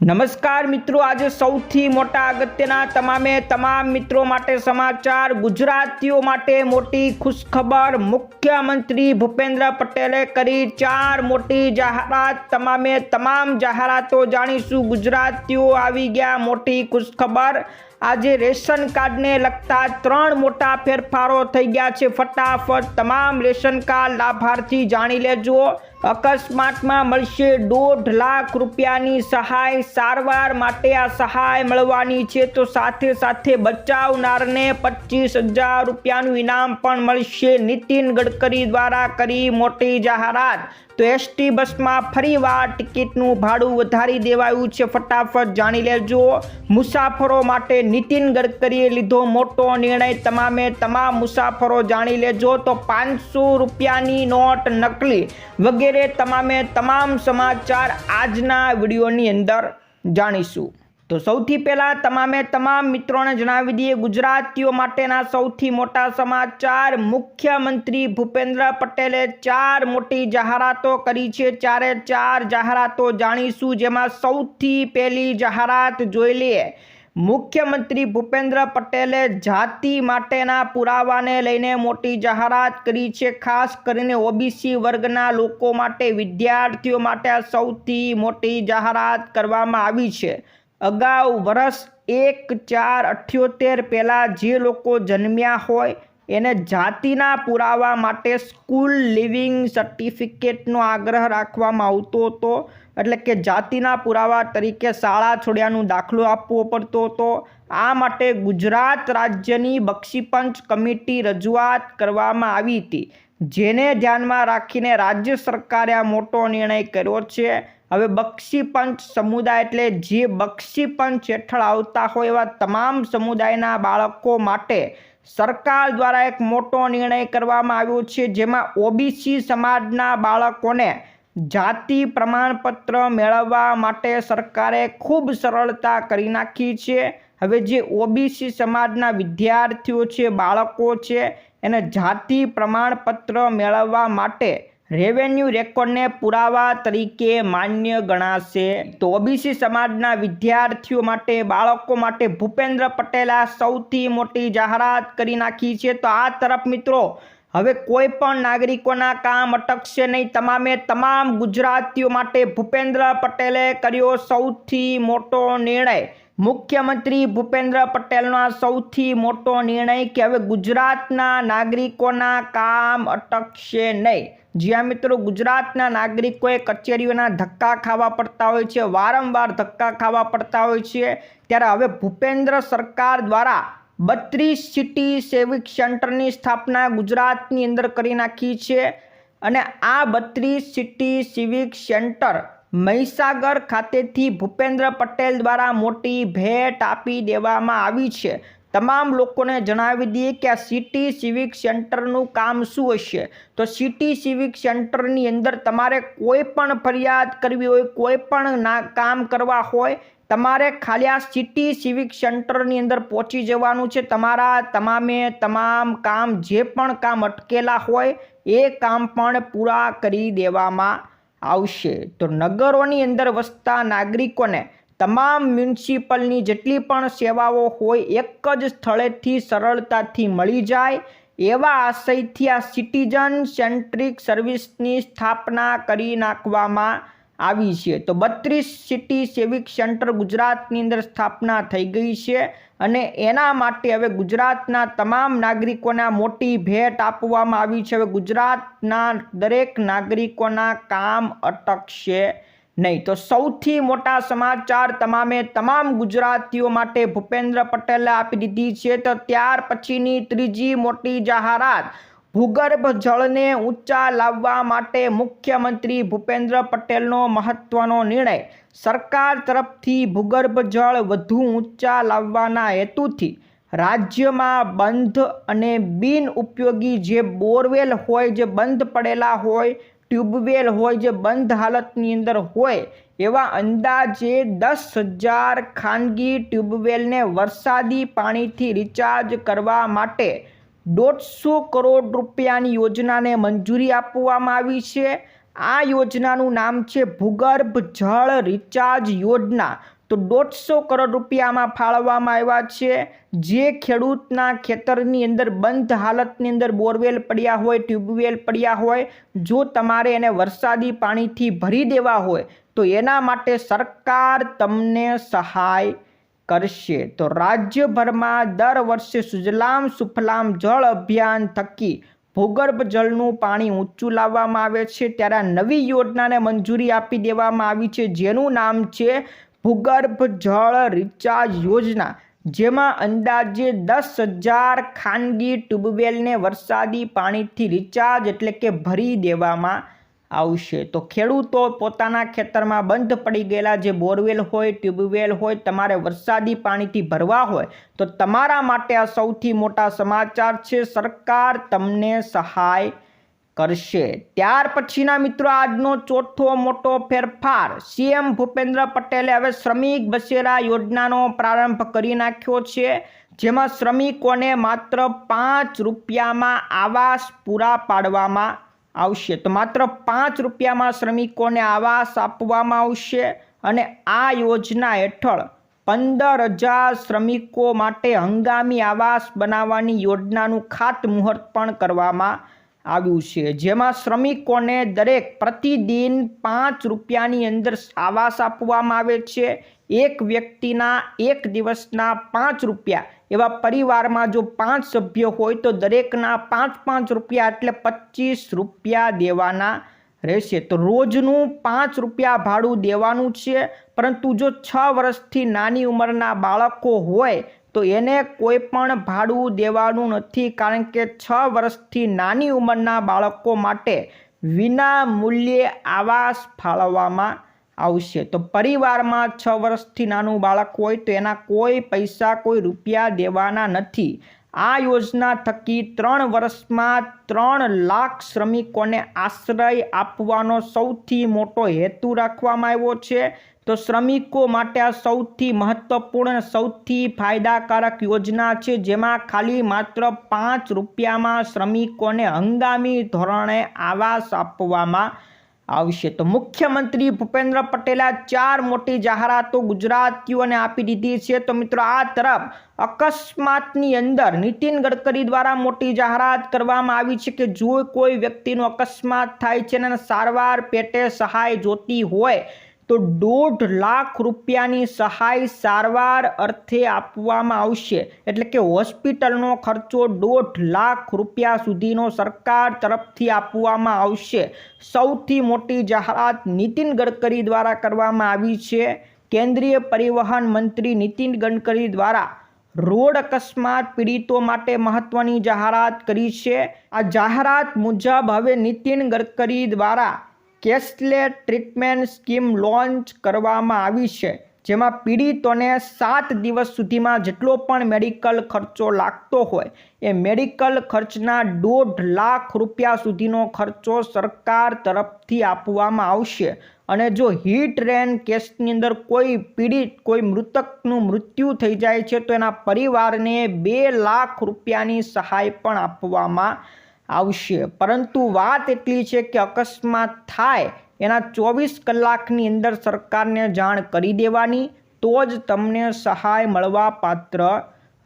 નમસ્કાર મિત્રો, આજે સૌથી મોટા અગત્યના તમામે તમામ મિત્રો માટે સમાચાર. ગુજરાતીઓ માટે મોટી ખુશખબર. મુખ્યમંત્રી ભૂપેન્દ્ર પટેલે કરી ચાર મોટી જાહેરાત. તમામે તમામ જાહેરાતો જાણીશું. ગુજરાતીઓ આવી ગયા મોટી ખુશખબર. આજે રેશન કાર્ડને લગતા ત્રણ મોટા ફેરફારો થઈ ગયા છે. ફટાફટ તમામ રેશન કાર્ડ લાભાર્થી જાણી લેજો. અકસ્માતમાં મળશે દોઢ લાખ રૂપિયાની સહાય. સારવાર માટે આ સહાય મળવાની છે તો સાથે સાથે બચાવનારને પચીસ હજાર રૂપિયાનું ઇનામ પણ મળશે. નીતિન ગડકરી દ્વારા કરી મોટી જાહેરાત. તો એસટી બસમાં ફરીવાર ટિકિટનું ભાડું વધારી દેવાયું છે. ફટાફટ જાણી લેજો. મુસાફરો માટે નીતિન ગડકરીએ લીધો મોટો નિર્ણય. તમામે તમામ મુસાફરો જાણી લેજો. તો પાંચસો રૂપિયાની નોટ નકલી વગેરે તમામે તમામ સમાચાર આજના વિડીયોની અંદર જાણીશું. તો સૌથી પહેલાં તમામે તમામ મિત્રોને જણાવી દઈએ ગુજરાતીઓ માટેના સૌથી મોટા સમાચાર. મુખ્યમંત્રી ભૂપેન્દ્ર પટેલે ચાર મોટી જાહેરાતો કરી છે. ચારે ચાર જાહેરાતો જાણીશું. જેમાં સૌથી પહેલી જાહેરાત જોઈ લઈએ મુખ્યમંત્રી ભૂપેન્દ્ર પટેલે જાતિ માટેના પુરાવાને લઈને મોટી જાહેરાત કરી છે. ખાસ કરીને ઓબીસી વર્ગના લોકો માટે, વિદ્યાર્થીઓ માટે સૌથી મોટી જાહેરાત કરવામાં આવી છે. અગાઉ વર્ષ એક ચાર અઠ્યોતેર પહેલાં જે લોકો જન્મ્યા હોય, એને જાતિના પુરાવા માટે સ્કૂલ લિવિંગ સર્ટિફિકેટનો આગ્રહ રાખવામાં આવતો હતો. એટલે કે જાતિના પુરાવા તરીકે શાળા છોડ્યાનું દાખલો આપવો પડતો હતો આ માટે ગુજરાત રાજ્યની બક્ષીપંચ કમિટી રજૂઆત કરવામાં આવી હતી. જેને ધ્યાનમાં રાખીને રાજ્ય સરકારે આ મોટો નિર્ણય કર્યો છે. હવે બક્ષીપંચ સમુદાય એટલે જે બક્ષીપંચ હેઠળ આવતા હોય એવા તમામ સમુદાયના બાળકો માટે સરકાર દ્વારા એક મોટો નિર્ણય કરવામાં આવ્યો છે. જેમાં ઓબીસી સમાજના બાળકોને જાતિ પ્રમાણપત્ર મેળવવા માટે સરકારે ખૂબ સરળતા કરી નાખી છે. હવે જે ઓબીસી સમાજના વિદ્યાર્થીઓ છે, બાળકો છે, એને જાતિ પ્રમાણપત્ર મેળવવા માટે રેવન્યુ રેકોર્ડને પુરાવા તરીકે માન્ય ગણાશે. તો ઓબીસી સમાજના વિદ્યાર્થીઓ માટે, બાળકો માટે ભૂપેન્દ્ર પટેલે આ સૌથી મોટી જાહેરાત કરી નાખી છે. તો આ તરફ મિત્રો હવે કોઈ પણ નાગરિકોના કામ અટકશે નહીં. તમામે તમામ ગુજરાતીઓ માટે ભૂપેન્દ્ર પટેલે કર્યો સૌથી મોટો નિર્ણય. મુખ્યમંત્રી ભૂપેન્દ્ર પટેલનો સૌથી મોટો નિર્ણય કે હવે ગુજરાતના નાગરિકોના કામ અટકશે નહીં. જ્યાં મિત્રો ગુજરાતના નાગરિકોએ કચેરીઓના ધક્કા ખાવા પડતા હોય છે, વારંવાર ધક્કા ખાવા પડતા હોય છે, ત્યારે હવે ભૂપેન્દ્ર સરકાર દ્વારા બત્રીસ સિટી સેવિક સેન્ટરની સ્થાપના ગુજરાતની અંદર કરી નાખી છે અને આ બત્રીસ સિટી સિવિક સેન્ટર મહીસાગર ખાતેથી ભૂપેન્દ્ર પટેલ દ્વારા મોટી ભેટ આપી દેવામાં આવી છે. તમામ લોકોને જણાવી દઈએ કે આ સિટી સિવિક સેન્ટરનું કામ શું હશે? તો સિટી સિવિક સેન્ટરની અંદર તમારે કોઈ પણ ફરિયાદ કરવી હોય, કોઈ પણ ના કામ કરવા હોય તમારે ખાલી આ સિટી સિવિક સેન્ટરની અંદર પહોંચી જવાનું છે. તમારા તમામે તમામ કામ જે પણ કામ અટકેલા હોય, એ કામ પણ પૂરા કરી દેવામાં આવશે. તો નગરોની અંદર વસતા નાગરિકોને તમામ મ્યુનિસિપલની જેટલી પણ સેવાઓ હોય, એક જ સ્થળેથી સરળતાથી મળી જાય એવા આશયથી આ સિટીઝન સેન્ટ્રિક સર્વિસની સ્થાપના કરી નાખવામાં આવી છે. તો બત્રીસ સિટી સેવિક સેન્ટર ગુજરાતની અંદર સ્થાપના થઈ ગઈ છે અને એના માટે હવે ગુજરાતના તમામ નાગરિકોના મોટી ભેટ આપવામાં આવી છે. હવે ગુજરાતના દરેક નાગરિકોના કામ અટકશે નહીં. તો સૌથી મોટા સમાચાર તમામે તમામ ગુજરાતીઓ માટે ભૂપેન્દ્ર પટેલે આપી દીધી છે. તો ત્યાર પછીની ત્રીજી મોટી જાહેરાત ભૂગર્ભ જળને ઊંચા લાવવા માટે મુખ્યમંત્રી ભૂપેન્દ્ર પટેલનો મહત્વનો નિર્ણય. સરકાર તરફથી ભૂગર્ભ જળ વધુ ઊંચા લાવવાના હેતુથી રાજ્યમાં બંધ અને બિન ઉપયોગી જે બોરવેલ હોય, જે બંધ પડેલા હોય, ટ્યુબવેલ હોય, જે બંધ હાલતની અંદર હોય, એવા અંદાજે દસ હજાર ખાનગી ટ્યુબવેલને વરસાદી પાણીથી રિચાર્જ કરવા માટે દોઢસો કરોડ રૂપિયાની યોજનાને મંજૂરી આપવામાં આવી છે. આ યોજનાનું નામ છે ભૂગર્ભ જળ રિચાર્જ યોજના. તો દોઢસો કરોડ રૂપિયામાં ફાળવવામાં આવ્યા છે. જે ખેડૂતના ખેતરની અંદર બંધ હાલતની અંદર બોરવેલ પડ્યા હોય, ટ્યુબવેલ પડ્યા હોય, જો તમારે એને વરસાદી પાણીથી ભરી દેવા હોય, તો એના માટે સરકાર તમને સહાય કરશે. તો રાજ્યભરમાં દર વર્ષે સુજલામ સુફલામ જળ અભિયાન થકી ભૂગર્ભ જળનું પાણી ઊંચું લાવવામાં આવે છે. ત્યારે આ નવી યોજનાને મંજૂરી આપી દેવામાં આવી છે. જેનું નામ છે ભૂગર્ભ જળ રિચાર્જ યોજના. જેમાં અંદાજે દસ હજાર ખાનગી ટ્યુબવેલને વરસાદી પાણીથી રિચાર્જ એટલે કે ભરી દેવામાં આવશે. તો ખેડૂતો પોતાના ખેતરમાં બંધ પડી ગયેલા જે બોરવેલ હોય, ટ્યુબવેલ હોય, તમારે વરસાદી પાણીથી ભરવા હોય, તો તમારા માટે આ સૌથી મોટા સમાચાર છે, સરકાર તમને સહાય કરશે. ત્યાર પછીના મિત્રો, આજનો ચોથો મોટો ફેરફાર. સીએમ ભૂપેન્દ્ર પટેલે હવે શ્રમિક બસેરા યોજનાનો પ્રારંભ કરી નાખ્યો છે, જેમાં શ્રમિકોને માત્ર પાંચ રૂપિયામાં આવાસ પૂરા પાડવામાં આવશે. તો માત્ર પાંચ રૂપિયામાં શ્રમિકોને આવાસ આપવામાં આવશે અને આ યોજના હેઠળ પંદર હજાર શ્રમિકો માટે હંગામી આવાસ બનાવવાની યોજનાનું ખાતમુહૂર્ત પણ કરવામાં આવ્યું છે. જેમાં શ્રમિકોને દરેક પ્રતિદિન પાંચ રૂપિયાની અંદર આવાસ આપવામાં આવે છે. એક વ્યક્તિના એક દિવસના પાંચ રૂપિયા એવા પરિવારમાં જો પાંચ સભ્યો હોય તો દરેકના પાંચ પાંચ રૂપિયા એટલે પચીસ રૂપિયા દેવાના રહેશે. તો રોજનું પાંચ રૂપિયા ભાડું દેવાનું છે. પરંતુ જો છ વર્ષથી નાની ઉંમરના બાળકો હોય તો એને કોઈ પણ ભાડું દેવાનું નથી. કારણ કે છ વર્ષથી નાની ઉંમરના બાળકો માટે વિના મૂલ્યે આવાસ ફાળવવામાં આવશે. તો પરિવારમાં છ વર્ષથી નાનું બાળક હોય તો એના કોઈ પૈસા, કોઈ રૂપિયા દેવાના નથી. આ યોજના થકી ત્રણ વર્ષમાં ત્રણ લાખ શ્રમિકોને આશ્રય આપવાનો સૌથી મોટો હેતુ રાખવામાં આવ્યો છે. તો શ્રમિકો માટે આ સૌથી મહત્વપૂર્ણ, સૌથી ફાયદાકારક યોજના છે, જેમાં ખાલી માત્ર પાંચ રૂપિયામાં શ્રમિકોને હંગામી ધોરણે આવાસ આપવામાં આવશે. તો મુખ્યમંત્રી ભૂપેન્દ્ર પટેલે ચાર મોટી જાહેરાતો ગુજરાતીઓને આપી દીધી છે. તો મિત્રો, આ તરફ અકસ્માતની અંદર નીતિન ગડકરી દ્વારા મોટી જાહેરાત કરવામાં આવી છે કે જો કોઈ વ્યક્તિનો અકસ્માત થાય છે અને સારવાર પેટે સહાય જોતી હોય તો દોઢ લાખ રૂપિયાની સહાય સારવાર અર્થે આપવામાં આવશે. એટલે કે હોસ્પિટલનો ખર્ચો દોઢ લાખ રૂપિયા સુધીનો સરકાર તરફથી આપવામાં આવશે. સૌથી મોટી જાહેરાત નીતિન ગડકરી દ્વારા કરવામાં આવી છે. કેન્દ્રીય પરિવહન મંત્રી નીતિન ગડકરી દ્વારા રોડ અકસ્માત પીડિતો માટે મહત્વની જાહેરાત કરી છે. આ જાહેરાત મુજબ હવે નીતિન ગડકરી દ્વારા કેશલેસ ટ્રીટમેન્ટ સ્કીમ લોન્ચ કરવામાં આવી છે, જેમાં પીડિતોને સાત દિવસ સુધીમાં જેટલો પણ મેડિકલ ખર્ચો લાગતો હોય, એ મેડિકલ ખર્ચના દોઢ લાખ રૂપિયા સુધીનો ખર્ચો સરકાર તરફથી આપવામાં આવશે. અને જો હીટ રેન કેસની અંદર કોઈ પીડિત, કોઈ મૃતકનું મૃત્યુ થઈ જાય છે, તો એના પરિવારને બે લાખ રૂપિયાની સહાય પણ આપવામાં આવશે. પરંતુ વાત એટલી છે કે અકસ્માત થાય, એના ચોવીસ કલાકની અંદર સરકારને જાણ કરી દેવાની, તો જ તમને સહાય મળવા પાત્ર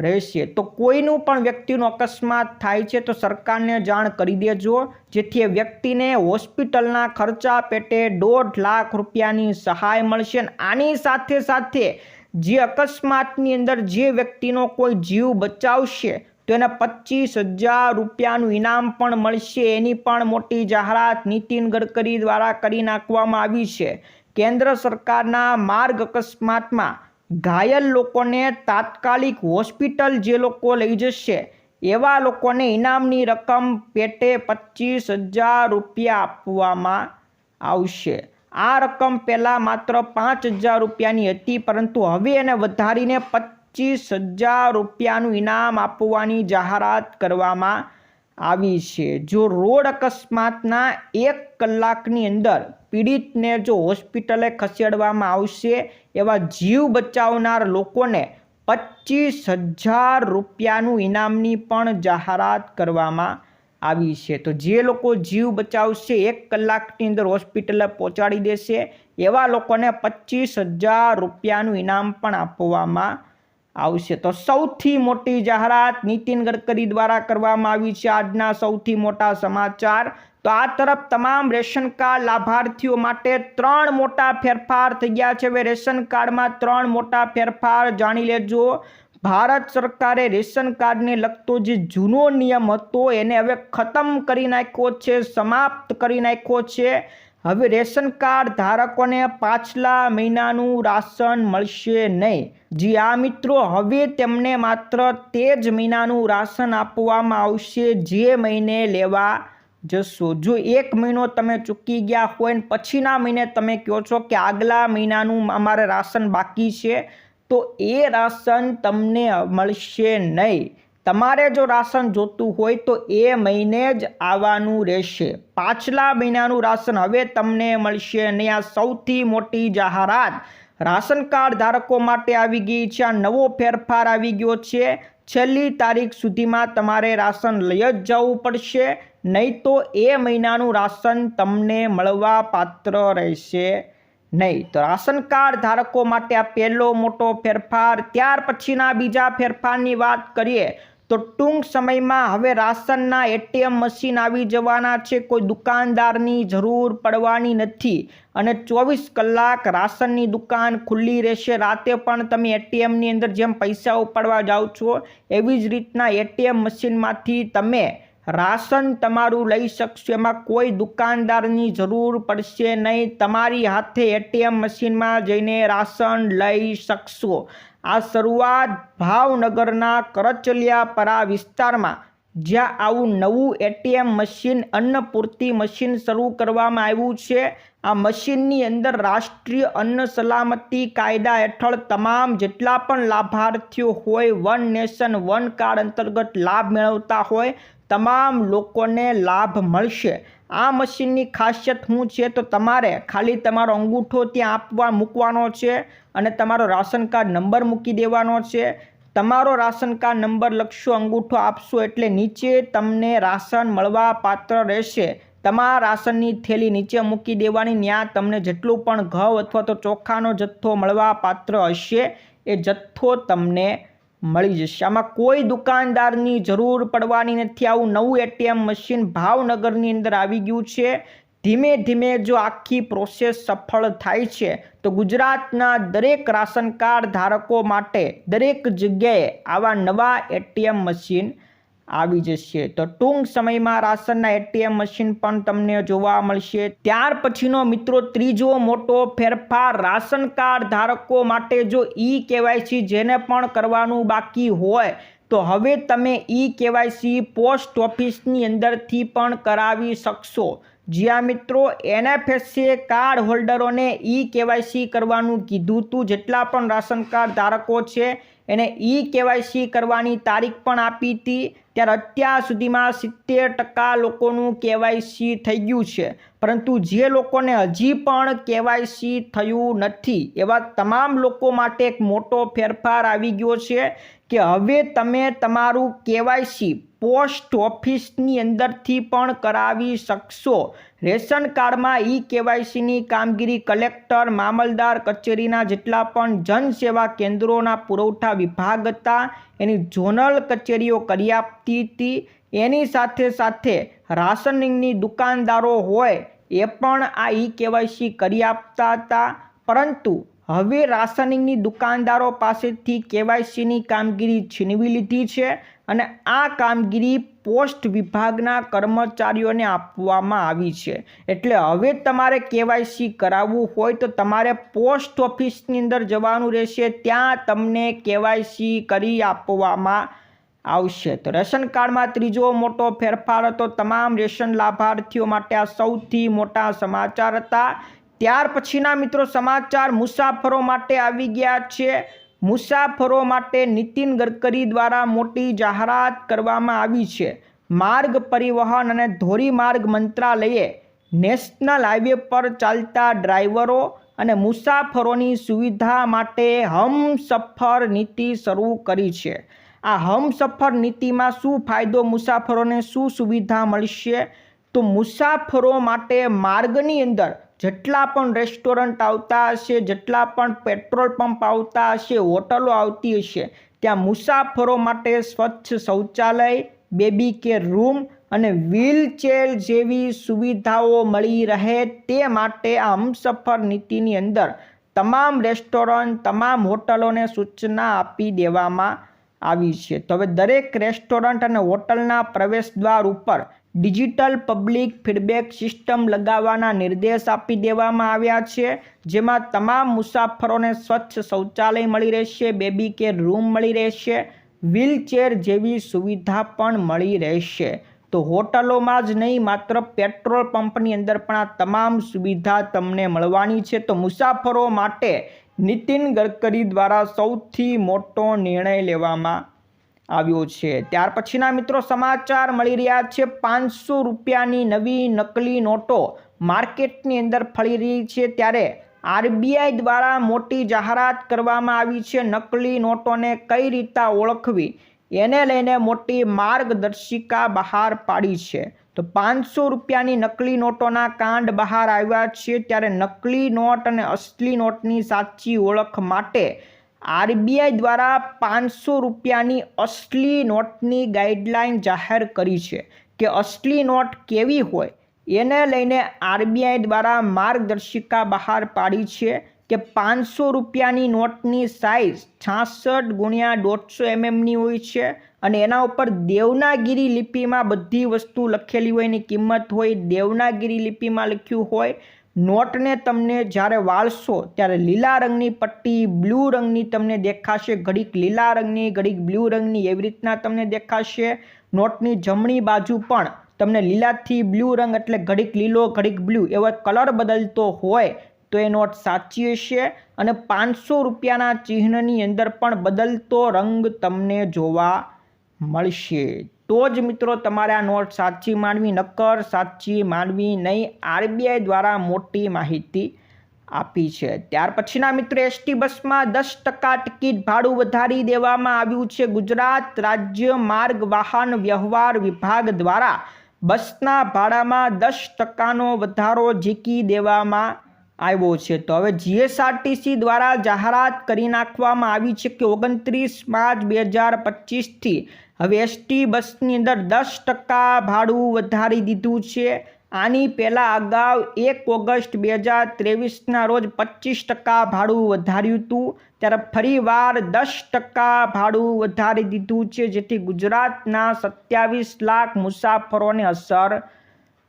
રહેશે. તો કોઈનું પણ વ્યક્તિનું અકસ્માત થાય છે, તો સરકારને જાણ કરી દેજો, જેથી એ વ્યક્તિને હોસ્પિટલના ખર્ચા પેટે દોઢ લાખ રૂપિયાની સહાય મળશે આની સાથે સાથે જે અકસ્માતની અંદર જે વ્યક્તિનો કોઈ જીવ બચાવશે તો એને પચીસ હજાર રૂપિયાનું ઇનામ પણ મળશે. એની પણ મોટી જાહેરાત નીતિન ગડકરી દ્વારા કરી નાખવામાં આવી છે. કેન્દ્ર સરકારના માર્ગ અકસ્માતમાં ઘાયલ લોકોને તાત્કાલિક હોસ્પિટલ જે લોકો લઈ જશે, એવા લોકોને ઇનામની રકમ પેટે પચીસ હજાર રૂપિયા આપવામાં આવશે. આ રકમ પહેલાં માત્ર પાંચ હજાર રૂપિયાની હતી, પરંતુ હવે એને વધારીને પચીસ હજાર રૂપિયાનું ઇનામ આપવાની જાહેરાત કરવામાં આવી છે. જો રોડ અકસ્માતના એક કલાકની અંદર પીડિતને જો હોસ્પિટલે ખસેડવામાં આવશે એવા જીવ બચાવનાર લોકોને પચીસ હજાર રૂપિયાનું ઇનામની પણ જાહેરાત કરવામાં આવી છે. તો જે લોકો જીવ બચાવશે, એક કલાકની અંદર હોસ્પિટલે પહોંચાડી દેશે એવા લોકોને પચીસ હજાર રૂપિયાનું ઇનામ પણ આપવામાં આવશે. તો સૌથી મોટી જાહેરાત નીતિન ગડકરી દ્વારા કરવામાં આવી છે. આજના સૌથી મોટા સમાચાર. તો આ તરફ તમામ રેશન કાર્ડ લાભાર્થીઓ માટે ત્રણ મોટા ફેરફાર થઈ ગયા છે. હવે રેશન કાર્ડમાં ત્રણ મોટા ફેરફાર જાણી લેજો. ભારત સરકારે રેશન કાર્ડને લગતો જે જૂનો નિયમ હતો, એને હવે ખતમ કરી નાખ્યો છે, સમાપ્ત કરી નાખ્યો છે. હવે રેશન કાર્ડ ધારકોને પાછલા મહિનાનું રાશન મળશે નહીં. જી આ મિત્રો, હવે તેમને માત્ર તે જ મહિનાનું રાશન આપવામાં આવશે જે મહિને લેવા જશો. જો એક મહિનો તમે ચૂકી ગયા હોય ને પછીના મહિને તમે કહો છો કે આગલા મહિનાનું અમારે રાશન બાકી છે, તો એ રાશન તમને મળશે નહીં. તમારે જો રાશન જોતું હોય તો એ મહિને જ આવવાનું રહેશે. પાછલા મહિનાનું રાશન હવે તમને મળશે નહીં આ સૌથી મોટી જાહેરાત. રાશન કાર્ડ ધારકો માટે આવી ગઈ છે, આ નવો ફેરફાર આવી ગયો છે. છેલ્લી તારીખ સુધીમાં તમારે રાશન લઈ જ જવું પડશે, નહીં તો એ મહિનાનું રાશન તમને મળવા પાત્ર રહેશે નહીં. તો રાશન કાર્ડ ધારકો માટે આ પહેલો મોટો ફેરફાર. ત્યાર પછીના બીજા ફેરફારની વાત કરીએ. તો ટૂંક સમયમાં હવે રાશનના એટીએમ મશીન આવી જવાના છે. કોઈ દુકાનદારની જરૂર પડવાની નથી અને ચોવીસ કલાક રાશનની દુકાન ખુલ્લી રહેશે. રાતે પણ તમે એટીએમની અંદર જેમ પૈસા ઉપાડવા જાઓ છો, એવી જ રીતના એટીએમ મશીનમાંથી તમે રાશન તમારું લઈ શકશો. એમાં કોઈ દુકાનદારની જરૂર પડશે નહીં. તમારી હાથે એટીએમ મશીનમાં જઈને રાશન લઈ શકશો. આ શરૂઆત ભાવનગરના કરચલિયાપરા વિસ્તારમાં, જ્યાં આવું નવું એટીએમ મશીન અન્નપૂર્તિ મશીન શરૂ કરવામાં આવ્યું છે. આ મશીનની અંદર રાષ્ટ્રીય અન્ન સલામતી કાયદા હેઠળ તમામ જેટલા પણ લાભાર્થીઓ હોય, વન નેશન, વન કાર્ડ અંતર્ગત લાભ મેળવતા હોય, તમામ લોકોને લાભ મળશે. આ મશીનની ખાસિયત શું છે? તો તમારે ખાલી તમારો અંગૂઠો ત્યાં આપવા મૂકવાનો છે. અને તમારો રાશન કાર્ડ નંબર મૂકી દેવાનો છે. તમારો રાશન કાર્ડ નંબર લખશો, અંગૂઠો આપશો એટલે નીચે તમને રાશન મળવા પાત્ર રહેશે. તમારા રાશનની થેલી નીચે મૂકી દેવાની ત્યાં તમને જેટલું પણ ઘઉં અથવા તો ચોખાનો જથ્થો મળવા પાત્ર હશે, એ જથ્થો તમને મળી જશે. આમાં કોઈ દુકાનદારની જરૂર પડવાની નથી. આવું નવું એટીએમ મશીન ભાવનગરની અંદર આવી ગયું છે. ધીમે ધીમે જો આખી પ્રોસેસ સફળ થાય છે, તો ગુજરાતના દરેક રાશન કાર્ડ ધારકો માટે દરેક જગ્યાએ આવા નવા એટીએમ મશીન આવી જશે. તો ટૂંક સમયમાં રાશનના એટીએમ મશીન પણ તમને જોવા મળશે. ત્યાર પછીનો મિત્રો, ત્રીજો મોટો ફેરફાર રાશન કાર્ડ ધારકો માટે જો ઈ કેવાયસી જેને પણ કરવાનું બાકી હોય, તો હવે તમે ઈ કેવાયસી પોસ્ટ ઓફિસની અંદરથી પણ કરાવી શકશો. જ્યાં મિત્રો એનએફએસસીએ કાર્ડ હોલ્ડરોને ઈ કેવાયસી કરવાનું કીધું હતું જેટલા પણ રાશન કાર્ડ ધારકો છે, એને ઈ કેવાયસી કરવાની તારીખ પણ આપી હતી ત્યારે અત્યાર સુધીમાં સિત્તેર ટકા લોકોનું કેવાયસી થઈ ગયું છે. પરંતુ જે લોકોને હજી પણ કેવાયસી થયું નથી, એવા તમામ લોકો માટે એક મોટો ફેરફાર આવી ગયો છે કે હવે તમે તમારું કેવાયસી પોસ્ટ ઓફિસની અંદરથી પણ કરાવી શકશો. રેશન કાર્ડમાં ઈ કેવાયસીની કામગીરી કલેક્ટર, મામલદાર કચેરીના જેટલા પણ જનસેવા કેન્દ્રોના પુરવઠા વિભાગ હતા, એની ઝોનલ કચેરીઓ કરી આપતી હતી. એની સાથે સાથે રાશનિંગની દુકાનદારો હોય એ પણ આ ઈ કેવાયસી કરી આપતા હતા. પરંતુ હવે રાશનિંગની દુકાનદારો પાસેથી કેવાયસીની કામગીરી છીનવી લીધી છે. અને આ કામગીરી પોસ્ટ વિભાગના કર્મચારીઓને આપવામાં આવી છે. એટલે હવે તમારે કેવાયસી કરાવવું હોય તો તમારે પોસ્ટ ઓફિસની અંદર જવાનું રહેશે. ત્યાં તમને કેવાયસી કરી આપવામાં આવશે. તો રેશન કાર્ડમાં ત્રીજો મોટો ફેરફાર હતો. તમામ રેશન લાભાર્થીઓ માટે આ સૌથી મોટા સમાચાર હતા. ત્યાર પછીના મિત્રો સમાચાર મુસાફરો માટે આવી ગયા છે. મુસાફરો માટે નીતિન ગડકરી દ્વારા મોટી જાહેરાત કરવામાં આવી છે. માર્ગ પરિવહન અને ધોરીમાર્ગ મંત્રાલયે નેશનલ હાઈવે પર ચાલતા ડ્રાઈવરો અને મુસાફરોની સુવિધા માટે હમસફર નીતિ શરૂ કરી છે. આ હમસફર નીતિમાં શું ફાયદો મુસાફરોને શું સુવિધા મળશે? તો મુસાફરો માટે માર્ગની અંદર જેટલા પણ રેસ્ટોરન્ટ આવતા હશે, જેટલા પણ પેટ્રોલ પંપ આવતા હશે, હોટલો આવતી હશે, ત્યાં મુસાફરો માટે સ્વચ્છ શૌચાલય બેબી કેર રૂમ અને વ્હીલચેર જેવી સુવિધાઓ મળી રહે તે માટે આ હમસફર નીતિની અંદર તમામ રેસ્ટોરન્ટ તમામ હોટલોને સૂચના આપી દેવામાં આવી છે. તો હવે દરેક રેસ્ટોરન્ટ અને હોટલના પ્રવેશદ્વાર ઉપર ડિજિટલ પબ્લિક ફીડબેક સિસ્ટમ લગાવવાના નિર્દેશ આપી દેવામાં આવ્યા છે, જેમાં તમામ મુસાફરોને સ્વચ્છ શૌચાલય મળી રહેશે, બેબી કેર રૂમ મળી રહેશે વ્હીલચેર જેવી સુવિધા પણ મળી રહેશે. તો હોટલોમાં જ નહીં, માત્ર પેટ્રોલ પંપની અંદર પણ આ તમામ સુવિધા તમને મળવાની છે. તો મુસાફરો માટે નીતિન ગડકરી દ્વારા સૌથી મોટો નિર્ણય લેવામાં આવ્યો છે. ત્યાર પછીના મિત્રો સમાચાર મળી રહ્યા છે. પાંચસો રૂપિયાની નવી નકલી નોટો માર્કેટની અંદર ફળી રહી છે. ત્યારે આરબીઆઈ દ્વારા મોટી જાહેરાત કરવામાં આવી છે. નકલી નોટોને કઈ રીતે ઓળખવી એને લઈને મોટી માર્ગદર્શિકા બહાર પાડી છે. તો પાંચસો રૂપિયાની નકલી નોટોના કાંડ બહાર આવ્યા છે. ત્યારે નકલી નોટ અને અસલી નોટની સાચી ઓળખ માટે આરબીઆઈ દ્વારા પાંચસો રૂપિયાની અસલી નોટની ગાઈડલાઇન જાહેર કરી છે કે અસલી નોટ કેવી હોય એને લઈને આરબીઆઈ દ્વારા માર્ગદર્શિકા બહાર પાડી છે કે પાંચસો રૂપિયાની નોટની સાઇઝ છાસઠ ગુણ્યા દોઢસો એમએમની હોય છે અને એના ઉપર દેવનાગીરી લિપિમાં બધી વસ્તુ લખેલી હોય એની કિંમત હોય, દેવનાગીરી લિપિમાં લખ્યું હોય નોટને તમને જ્યારે વાળશો ત્યારે લીલા રંગની પટ્ટી, બ્લુ રંગની તમને દેખાશે, ઘડીક લીલા રંગની, ઘડીક બ્લુ રંગની એવી રીતના તમને દેખાશે. નોટની જમણી બાજુ પણ તમને લીલાથી બ્લુ રંગ એટલે ઘડીક લીલો, ઘડીક બ્લુ એવો કલર બદલતો હોય તો એ નોટ સાચી હશે. અને પાંચસો રૂપિયાના ચિહ્નની અંદર પણ બદલતો રંગ તમને જોવા મળશે. તો જ મિત્રો તમારે આ નોટ સાચી માનવી, નક્કર સાચી માનવી નહીં, આરબીઆઈ દ્વારા મોટી માહિતી આપી છે. ત્યાર પછીના મિત્રો એસટી બસમાં દસ ટકા ટિકિટ ભાડું વધારી દેવામાં આવ્યું છે. ગુજરાત રાજ્ય માર્ગ વાહન વ્યવહાર વિભાગ દ્વારા બસના ભાડામાં દસ ટકાનો વધારો ઝીકી દેવામાં આવ્યો છે. તો હવે જીએસઆરટીસી દ્વારા જાહેરાત કરી નાખવામાં આવી છે કે ઓગણત્રીસ માર્ચ બે હજાર પચીસથી હવે એસટી બસની અંદર દસ ટકા ભાડું વધારી દીધું છે. આની પહેલાં અગાઉ એક ઓગસ્ટ બે હજાર ત્રેવીસના રોજ પચીસ ટકા ભાડું વધાર્યું હતું. ત્યારે ફરીવાર દસ ટકા ભાડું વધારી દીધું છે, જેથી ગુજરાતના સત્યાવીસ લાખ મુસાફરોને અસર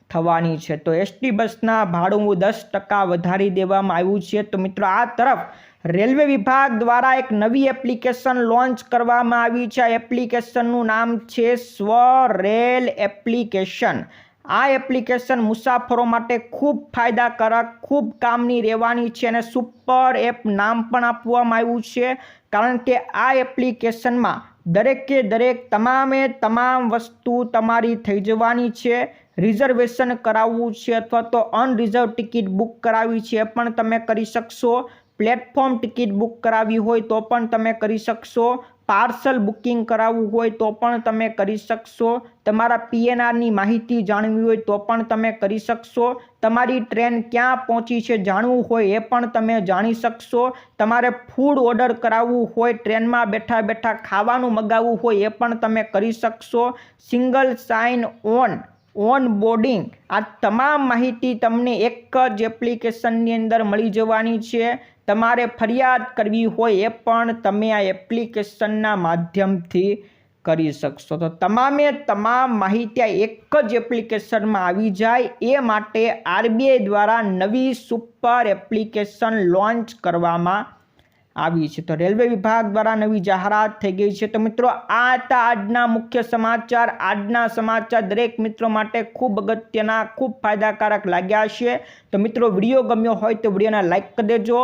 થવાની છે. તો એસટી બસના ભાડું દસ ટકા વધારી દેવામાં આવ્યું છે. તો મિત્રો, આ તરફ રેલવે વિભાગ દ્વારા એક નવી એપ્લિકેશન લોન્ચ કરવામાં આવી છે. એપ્લિકેશનનું નામ છે સ્વ રેલ એપ્લિકેશન. આ એપ્લિકેશન મુસાફરો માટે ખૂબ ફાયદાકારક, ખૂબ કામની રહેવાની છે અને સુપર એપ નામ પણ આપવામાં આવ્યું છે. કારણ કે આ એપ્લિકેશનમાં દરેકે દરેક તમામે તમામ વસ્તુ તમારી થઈ જવાની છે. રિઝર્વેશન કરાવવું છે અથવા તો અનરિઝર્વ ટિકિટ બુક કરાવવી છે પણ તમે કરી શકશો. પ્લેટફોર્મ ટિકિટ બુક કરાવવી હોય તો પણ તમે કરી શકશો. પાર્સલ બુકિંગ કરાવવું હોય તો પણ તમે કરી શકશો. તમારા પીએનઆરની માહિતી જાણવી હોય તો પણ તમે કરી શકશો. તમારી ટ્રેન ક્યાં પહોંચી છે જાણવું હોય એ પણ તમે જાણી શકશો. તમારે ફૂડ ઓર્ડર કરાવવું હોય, ટ્રેનમાં બેઠા બેઠા ખાવાનું મગાવવું હોય એ પણ તમે કરી શકશો. Single sign on on boarding, આ તમામ માહિતી તમને એક જ એપ્લિકેશનની અંદર મળી જવાની છે. તમારે ફરિયાદ કરવી હોય એ પણ તમે આ એપ્લિકેશનના માધ્યમથી કરી શકશો. તો તમામે તમામ માહિતી એક જ એપ્લિકેશનમાં આવી જાય. એ માટે આરબીઆઈ દ્વારા નવી સુપર એપ્લિકેશન લોન્ચ કરવામાં આવી છે. તો રેલવે વિભાગ દ્વારા નવી જાહેરાત થઈ ગઈ છે. તો મિત્રો, આ હતા આજના મુખ્ય સમાચાર. આજના સમાચાર દરેક મિત્રો માટે ખૂબ અગત્યના, ખૂબ ફાયદાકારક લાગ્યા છે. તો મિત્રો, વીડિયો ગમ્યો હોય તો વિડીયોને લાઇક કરી દેજો.